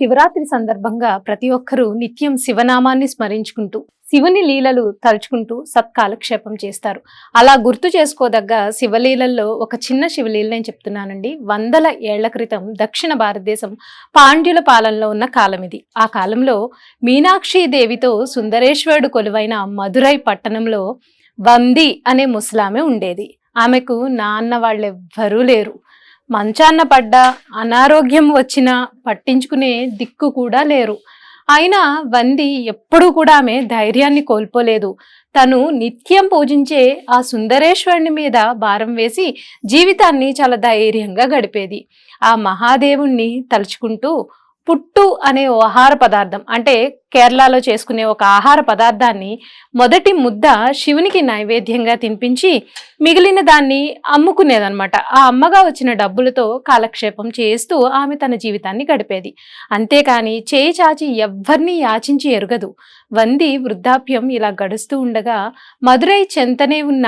శివరాత్రి సందర్భంగా ప్రతి ఒక్కరూ నిత్యం శివనామాన్ని స్మరించుకుంటూ శివుని లీలలు తలుచుకుంటూ సత్కాలక్షేపం చేస్తారు. అలా గుర్తు చేసుకోదగ్గ శివలీలల్లో ఒక చిన్న శివలీల నేను చెప్తున్నానండి. వందల ఏళ్ళ క్రితం దక్షిణ భారతదేశం పాండ్యుల పాలనలో ఉన్న కాలం ఇది ఆ కాలంలో మీనాక్షి దేవితో సుందరేశ్వరుడు కొలువైన మధురై పట్టణంలో వంది అనే ముసలామె ఉండేది. ఆమెకు నాన్న వాళ్ళెవ్వరూ లేరు. మంచాన్న పడ్డా అనారోగ్యం వచ్చినా పట్టించుకునే దిక్కు కూడా లేరు. అయినా వంది ఎప్పుడూ కూడా ఆమె ధైర్యాన్ని కోల్పోలేదు. తను నిత్యం పూజించే ఆ సుందరేశ్వరుని మీద భారం వేసి జీవితాన్ని చాలా ధైర్యంగా గడిపేది. ఆ మహాదేవుణ్ణి తలుచుకుంటూ పుట్టు అనే ఓ ఆహార పదార్థం అంటే కేరళలో చేసుకునే ఒక ఆహార పదార్థాన్ని మొదటి ముద్ద శివునికి నైవేద్యంగా తినిపించి మిగిలిన దాన్ని అమ్ముకునేదనమాట ఆ అమ్మగా వచ్చిన డబ్బులతో కాలక్షేపం చేస్తూ ఆమె తన జీవితాన్ని గడిపేది. అంతేకాని చేయి చాచి ఎవ్వరినీ యాచించి ఎరగదు. వంది వృద్ధాప్యం ఇలా గడుస్తూ ఉండగా మదురై చెంతనే ఉన్న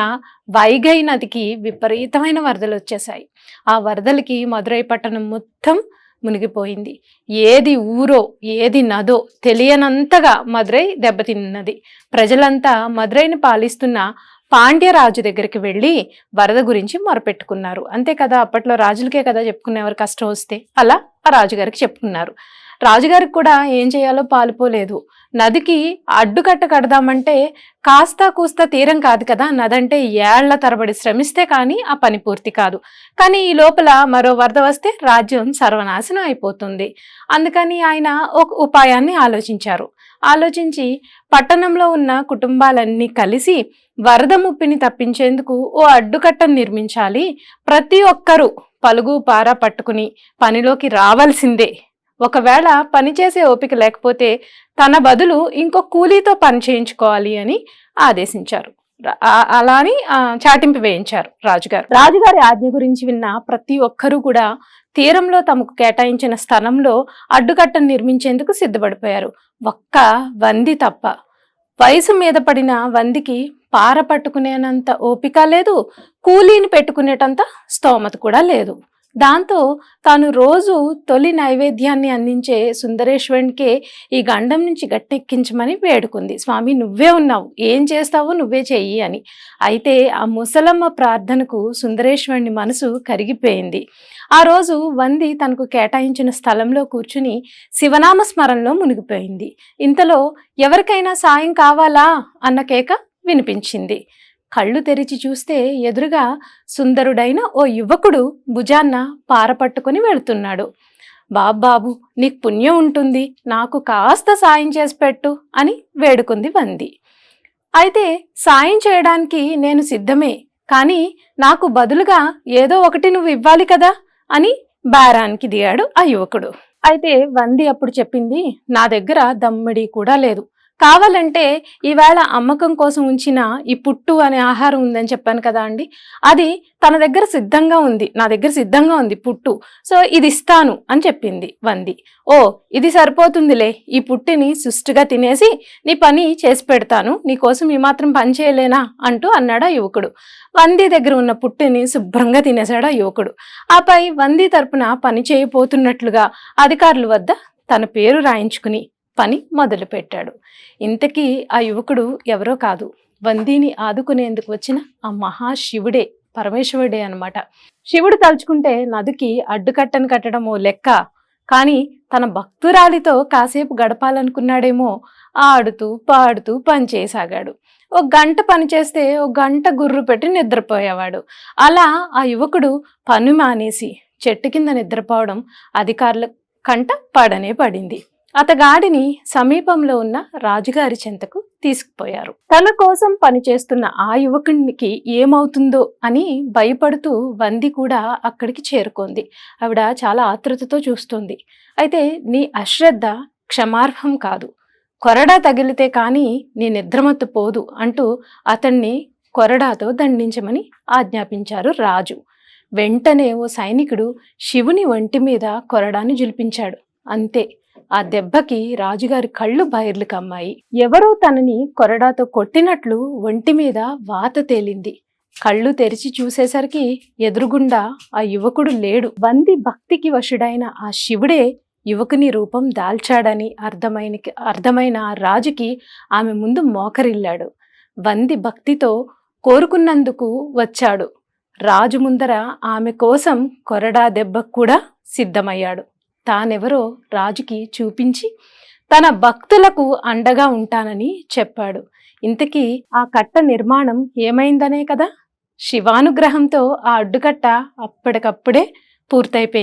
వైగై నదికి విపరీతమైన వరదలు వచ్చేసాయి ఆ వరదలకి మదురై పట్టణం మొత్తం మునిగిపోయింది. ఏది ఊరో ఏది నదో తెలియనంతగా మదురై దెబ్బతిన్నది. ప్రజలంతా మదురైని పాలిస్తున్న పాండ్యరాజు దగ్గరికి వెళ్ళి వరద గురించి మొరపెట్టుకున్నారు. అంతే కదా అప్పట్లో రాజులకే కదా చెప్పుకునేవారు కష్టం వస్తే. అలా ఆ రాజుగారికి చెప్పుకున్నారు. రాజుగారికి కూడా ఏం చేయాలో పాలుపోలేదు. నదికి అడ్డుకట్ట కడదామంటే కాస్త కూస్త తీరం కాదు కదా నదంటే ఏళ్ళ తరబడి శ్రమిస్తే కానీ ఆ పని పూర్తి కాదు. కానీ ఈ లోపల మరో వరద వస్తే రాజ్యం సర్వనాశనం అయిపోతుంది. అందుకని ఆయన ఒక ఉపాయాన్ని ఆలోచించారు. ఆలోచించి పట్టణంలో ఉన్న కుటుంబాలన్నీ కలిసి వరద ముప్పిని తప్పించేందుకు ఓ అడ్డుకట్టను నిర్మించాలి. ప్రతి ఒక్కరూ పలుగు పార పట్టుకుని పనిలోకి రావాల్సిందే. ఒకవేళ పనిచేసే ఓపిక లేకపోతే తన బదులు ఇంకో కూలీతో పని చేయించుకోవాలి అని ఆదేశించారు. అలా అని చాటింపు వేయించారు రాజుగారు. రాజుగారి ఆజ్ఞ గురించి విన్న ప్రతి ఒక్కరూ కూడా తీరంలో తమకు కేటాయించిన స్థలంలో అడ్డుకట్టను నిర్మించేందుకు సిద్ధపడిపోయారు. ఒక్క వంది తప్ప. వయసు మీద పడిన వందికి పార పట్టుకునేనంత ఓపిక లేదు కూలీని పెట్టుకునేటంత స్తోమత కూడా లేదు. దాంతో తాను రోజు తొలి నైవేద్యాన్ని అందించే సుందరేశ్వరునికే ఈ గండం నుంచి గట్టెక్కించమని వేడుకుంది. స్వామి నువ్వే ఉన్నావు. ఏం చేస్తావో నువ్వే చెయ్యి అని. అయితే ఆ ముసలమ్మ ప్రార్థనకు సుందరేశ్వరుని మనసు కరిగిపోయింది. ఆ రోజు వంది తనకు కేటాయించిన స్థలంలో కూర్చుని శివనామ స్మరణలో మునిగిపోయింది. ఇంతలో ఎవరికైనా సాయం కావాలా? అన్న కేక వినిపించింది. కళ్ళు తెరిచి చూస్తే ఎదురుగా సుందరుడైన ఓ యువకుడు భుజాన్న పారపట్టుకుని వెళుతున్నాడు. బాబ్బాబు నీకు పుణ్యం ఉంటుంది. నాకు కాస్త సాయం చేసి పెట్టు అని వేడుకుంది వంది అయితే సాయం చేయడానికి నేను సిద్ధమే. కానీ నాకు బదులుగా ఏదో ఒకటి నువ్వు ఇవ్వాలి కదా అని బేరానికి దిగాడు ఆ యువకుడు. అయితే వంది అప్పుడు చెప్పింది నా దగ్గర దమ్మిడి కూడా లేదు. కావాలంటే ఈవేళ అమ్మకం కోసం ఉంచిన ఈ పుట్టు అనే ఆహారం ఉందని చెప్పాను కదా అండి. అది తన దగ్గర సిద్ధంగా ఉంది. నా దగ్గర సిద్ధంగా ఉంది పుట్టు. సో ఇది ఇస్తాను అని చెప్పింది వంది. ఓ ఇది సరిపోతుందిలే. ఈ పుట్టిని సుష్టిగా తినేసి నీ పని చేసి పెడతాను. నీకోసం ఏమాత్రం ఈ మాత్రం పని చేయలేనా అంటూ అన్నాడు యువకుడు. వంది దగ్గర ఉన్న పుట్టిని శుభ్రంగా తినేశాడు యువకుడు. ఆపై వంది తరపున పని చేయబోతున్నట్లుగా అధికారుల వద్ద తన పేరు రాయించుకుని పని మొదలుపెట్టాడు. ఇంతకీ ఆ యువకుడు ఎవరో కాదు. వందీని ఆదుకునేందుకు వచ్చిన ఆ మహాశివుడే పరమేశ్వరుడే అనమాట శివుడు తలుచుకుంటే నదికి అడ్డుకట్టను కట్టడం ఓ లెక్క. కానీ తన భక్తురాలితో కాసేపు గడపాలనుకున్నాడేమో ఆడుతూ పాడుతూ పనిచేయసాగాడు ఒక గంట పని చేస్తే ఒక గంట గుర్రు పెట్టి నిద్రపోయేవాడు. అలా ఆ యువకుడు పని మానేసి చెట్టు కింద నిద్రపోవడం అధికారుల కంట పడనే పడింది. అతగాడిని సమీపంలో ఉన్న రాజుగారి చెంతకు తీసుకుపోయారు. తన కోసం పనిచేస్తున్న ఆ యువకునికి ఏమవుతుందో అని భయపడుతూ వంది కూడా అక్కడికి చేరుకుంది. ఆవిడ చాలా ఆతృతతో చూస్తుంది. అయితే నీ అశ్రద్ధ క్షమార్హం కాదు. కొరడా తగిలితే కానీ నీ నిద్రమత్తు పోదు అంటూ అతన్ని కొరడాతో దండించమని ఆజ్ఞాపించారు రాజు. వెంటనే ఓ సైనికుడు శివుని ఒంటి మీద కొరడాన్ని జులిపించాడు. అంతే. ఆ దెబ్బకి రాజుగారి కళ్ళు బయర్లు కమ్మాయి ఎవరో తనని కొరడాతో కొట్టినట్లు ఒంటి మీద వాత తేలింది. కళ్ళు తెరిచి చూసేసరికి ఎదురుగుండా ఆ యువకుడు లేడు. వంది భక్తికి వశుడైన ఆ శివుడే యువకుని రూపం దాల్చాడని అర్థమైన అర్థమైన ఆ రాజుకి ఆమె ముందు మోకరిల్లాడు. వంది భక్తితో కోరుకున్నందుకు వచ్చాడు. రాజు ముందర ఆమె కోసం కొరడా దెబ్బకు కూడా సిద్ధమయ్యాడు. తానెవరో రాజుకి చూపించి తన భక్తులకు అండగా ఉంటానని చెప్పాడు. ఇంతకీ ఆ కట్ట నిర్మాణం ఏమైందనే కదా? శివానుగ్రహంతో ఆ అడ్డుకట్ట అప్పటికప్పుడే పూర్తయిపోయింది.